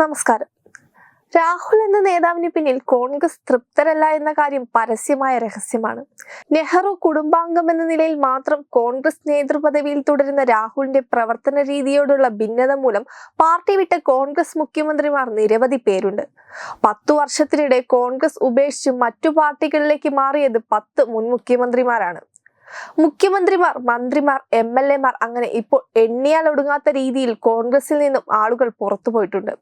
നമസ്കാരം. രാഹുൽ എന്ന നേതാവിന് പിന്നിൽ കോൺഗ്രസ് തൃപ്തരല്ല എന്ന കാര്യം പരസ്യമായ രഹസ്യമാണ്. നെഹ്റു കുടുംബാംഗം എന്ന നിലയിൽ മാത്രം കോൺഗ്രസ് നേതൃപദവിയിൽ തുടരുന്ന രാഹുലിന്റെ പ്രവർത്തന രീതിയോടുള്ള ഭിന്നത മൂലം പാർട്ടി വിട്ട കോൺഗ്രസ് മുഖ്യമന്ത്രിമാർ നിരവധി പേരുണ്ട്. പത്തു വർഷത്തിനിടെ കോൺഗ്രസ് ഉപേക്ഷിച്ച് മറ്റു പാർട്ടികളിലേക്ക് മാറിയത് പത്ത് മുൻ മുഖ്യമന്ത്രിമാരാണ്. മുഖ്യമന്ത്രിമാർ മന്ത്രിമാർ എം എൽ എമാർ അങ്ങനെ ഇപ്പോൾ എണ്ണിയാൽ ഒടുങ്ങാത്ത രീതിയിൽ കോൺഗ്രസിൽ നിന്നും ആളുകൾ പുറത്തു പോയിട്ടുണ്ട്.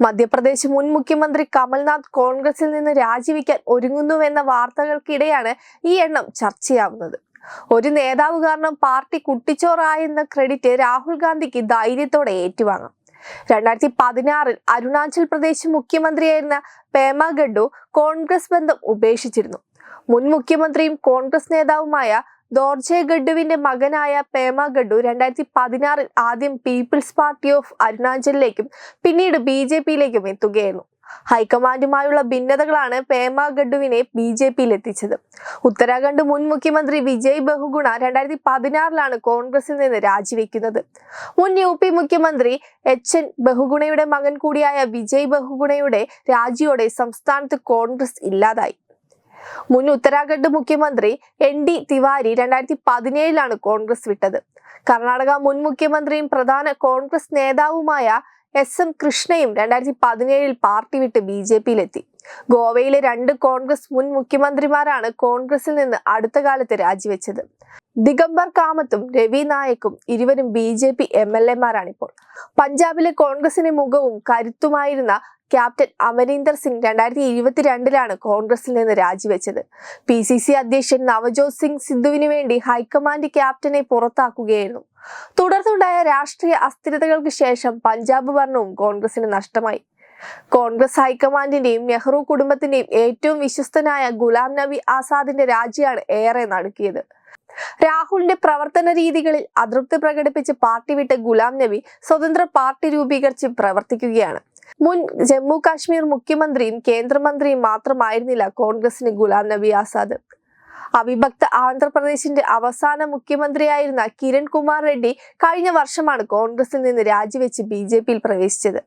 മധ്യപ്രദേശ് മുൻ മുഖ്യമന്ത്രി കമൽനാഥ് കോൺഗ്രസിൽ നിന്ന് രാജിവെക്കാൻ ഒരുങ്ങുന്നുവെന്ന വാർത്തകൾക്കിടെയാണ് ഈ എണ്ണം ചർച്ചയാവുന്നത്. ഒരു നേതാവ് കാരണം പാർട്ടി കുട്ടിച്ചോറായെന്ന ക്രെഡിറ്റ് രാഹുൽ ഗാന്ധിക്ക് ധൈര്യത്തോടെ ഏറ്റുവാങ്ങാം. രണ്ടായിരത്തി പതിനാറിൽ അരുണാചൽ പ്രദേശ് മുഖ്യമന്ത്രിയായിരുന്ന പേമ ഗഡു കോൺഗ്രസ് ബന്ധം ഉപേക്ഷിച്ചിരുന്നു. മുൻ മുഖ്യമന്ത്രിയും കോൺഗ്രസ് നേതാവുമായ ദോർജെ ഗഡുവിന്റെ മകനായ പേമ ഗഡു രണ്ടായിരത്തി പതിനാറിൽ ആദ്യം പീപ്പിൾസ് പാർട്ടി ഓഫ് അരുണാചലിലേക്കും പിന്നീട് ബി ജെ പിയിലേക്കും എത്തുകയായിരുന്നു. ഹൈക്കമാൻഡുമായുള്ള ഭിന്നതകളാണ് പേമ ഗഡുവിനെ ബി ജെ പിയിൽ എത്തിച്ചത് ഉത്തരാഖണ്ഡ് മുൻ മുഖ്യമന്ത്രി വിജയ് ബഹുഗുണ രണ്ടായിരത്തി പതിനാറിലാണ് കോൺഗ്രസിൽ നിന്ന് രാജിവെക്കുന്നത്. മുൻ യു പി മുഖ്യമന്ത്രി എച്ച് എൻ ബഹുഗുണയുടെ മകൻ കൂടിയായ വിജയ് ബഹുഗുണയുടെ രാജിയോടെ സംസ്ഥാനത്ത് കോൺഗ്രസ് ഇല്ലാതായി. മുൻ ഉത്തരാഖണ്ഡ് മുഖ്യമന്ത്രി എൻ ഡി തിവാരി രണ്ടായിരത്തി പതിനേഴിലാണ് കോൺഗ്രസ് വിട്ടത്. കർണാടക മുൻ മുഖ്യമന്ത്രിയും പ്രധാന കോൺഗ്രസ് നേതാവുമായ എസ് എം കൃഷ്ണയും രണ്ടായിരത്തി പതിനേഴിൽ പാർട്ടി വിട്ട് ബി ജെ പിയിലെത്തി. ഗോവയിലെ രണ്ട് കോൺഗ്രസ് മുൻ മുഖ്യമന്ത്രിമാരാണ് കോൺഗ്രസിൽ നിന്ന് അടുത്ത കാലത്ത് രാജിവെച്ചത്. ദിഗംബർ കാമത്തും രവി നായക്കും ഇരുവരും B J P M L എമാരാണിപ്പോൾ. പഞ്ചാബിലെ കോൺഗ്രസിന്റെ മുഖവും കരുത്തുമായിരുന്ന ക്യാപ്റ്റൻ അമരീന്ദർ സിംഗ് രണ്ടായിരത്തി ഇരുപത്തിരണ്ടിലാണ് കോൺഗ്രസിൽ നിന്ന് രാജിവെച്ചത്. പി സി സി അധ്യക്ഷൻ നവജോത് സിംഗ് സിദ്ധുവിന് വേണ്ടി ഹൈക്കമാൻഡ് ക്യാപ്റ്റനെ പുറത്താക്കുകയായിരുന്നു. തുടർന്നുണ്ടായ രാഷ്ട്രീയ അസ്ഥിരതകൾക്ക് ശേഷം പഞ്ചാബ് ഭരണവും കോൺഗ്രസിന് നഷ്ടമായി. കോൺഗ്രസ് ഹൈക്കമാൻഡിന്റെയും നെഹ്റു കുടുംബത്തിന്റെയും ഏറ്റവും വിശ്വസ്തനായ ഗുലാം നബി ആസാദിന്റെ രാജിയാണ് ഏറെ നടുക്കിയത്. രാഹുലിന്റെ പ്രവർത്തന രീതികളിൽ അതൃപ്തി പ്രകടിപ്പിച്ച് പാർട്ടി വിട്ട ഗുലാം നബി സ്വതന്ത്ര പാർട്ടി രൂപീകരിച്ച് പ്രവർത്തിക്കുകയാണ്. മുൻ ജമ്മു കാശ്മീർ മുഖ്യമന്ത്രിയും കേന്ദ്രമന്ത്രിയും മാത്രമായിരുന്നില്ല കോൺഗ്രസിന് ഗുലാം നബി ആസാദ്. അവിഭക്ത ആന്ധ്രാപ്രദേശിന്റെ അവസാന മുഖ്യമന്ത്രിയായിരുന്ന കിരൺ കുമാർ റെഡ്ഡി കഴിഞ്ഞ വർഷമാണ് കോൺഗ്രസിൽ നിന്ന് രാജിവെച്ച് ബി ജെ പിയിൽ പ്രവേശിച്ചത്.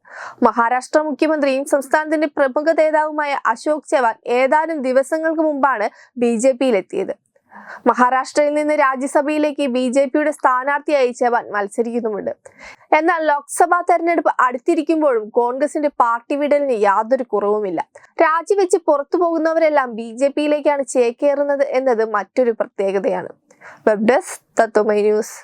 മഹാരാഷ്ട്ര മുഖ്യമന്ത്രിയും സംസ്ഥാനത്തിന്റെ പ്രമുഖ നേതാവുമായ അശോക് ചവാൻ ഏതാനും ദിവസങ്ങൾക്ക് മുമ്പാണ് ബി ജെ പിയിലെത്തിയത്. മഹാരാഷ്ട്രയിൽ നിന്ന് രാജ്യസഭയിലേക്ക് ബി ജെ പിയുടെ സ്ഥാനാർത്ഥിയായി ചവാൻ മത്സരിക്കുന്നുമുണ്ട്. എന്നാൽ ലോക്സഭാ തെരഞ്ഞെടുപ്പ് അടുത്തിരിക്കുമ്പോഴും കോൺഗ്രസിന്റെ പാർട്ടി വിടലിന് യാതൊരു കുറവുമില്ല. രാജിവെച്ച് പുറത്തു പോകുന്നവരെല്ലാം ബി ജെ പിയിലേക്കാണ് ചേക്കേറുന്നത് എന്നത് മറ്റൊരു പ്രത്യേകതയാണ്. Web desk Tatwamayi news.